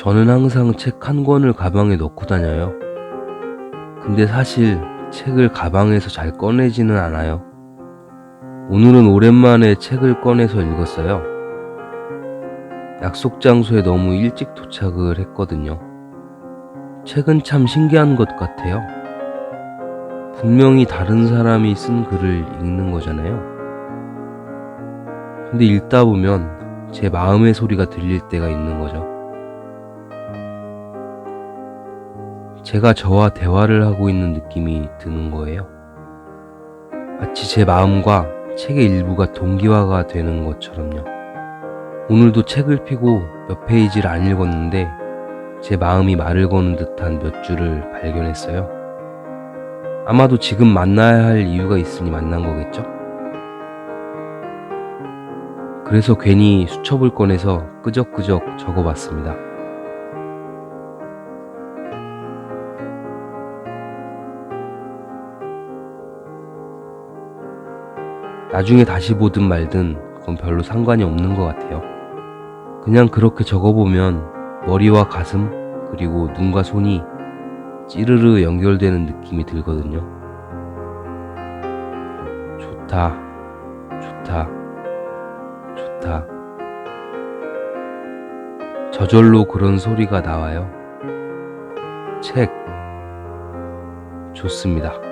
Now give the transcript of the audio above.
저는 항상 책 한 권을 가방에 넣고 다녀요. 근데 사실 책을 가방에서 잘 꺼내지는 않아요. 오늘은 오랜만에 책을 꺼내서 읽었어요. 약속 장소에 너무 일찍 도착을 했거든요. 책은 참 신기한 것 같아요. 분명히 다른 사람이 쓴 글을 읽는 거잖아요. 근데 읽다 보면 제 마음의 소리가 들릴 때가 있는 거죠. 제가 저와 대화를 하고 있는 느낌이 드는 거예요. 마치 제 마음과 책의 일부가 동기화가 되는 것처럼요. 오늘도 책을 펴고 몇 페이지를 안 읽었는데 제 마음이 말을 거는 듯한 몇 줄을 발견했어요. 아마도 지금 만나야 할 이유가 있으니 만난 거겠죠? 그래서 괜히 수첩을 꺼내서 끄적끄적 적어봤습니다. 나중에 다시 보든 말든 그건 별로 상관이 없는 것 같아요. 그냥 그렇게 적어보면 머리와 가슴, 그리고 눈과 손이 찌르르 연결되는 느낌이 들거든요. 좋다, 좋다, 좋다. 저절로 그런 소리가 나와요. 책, 좋습니다.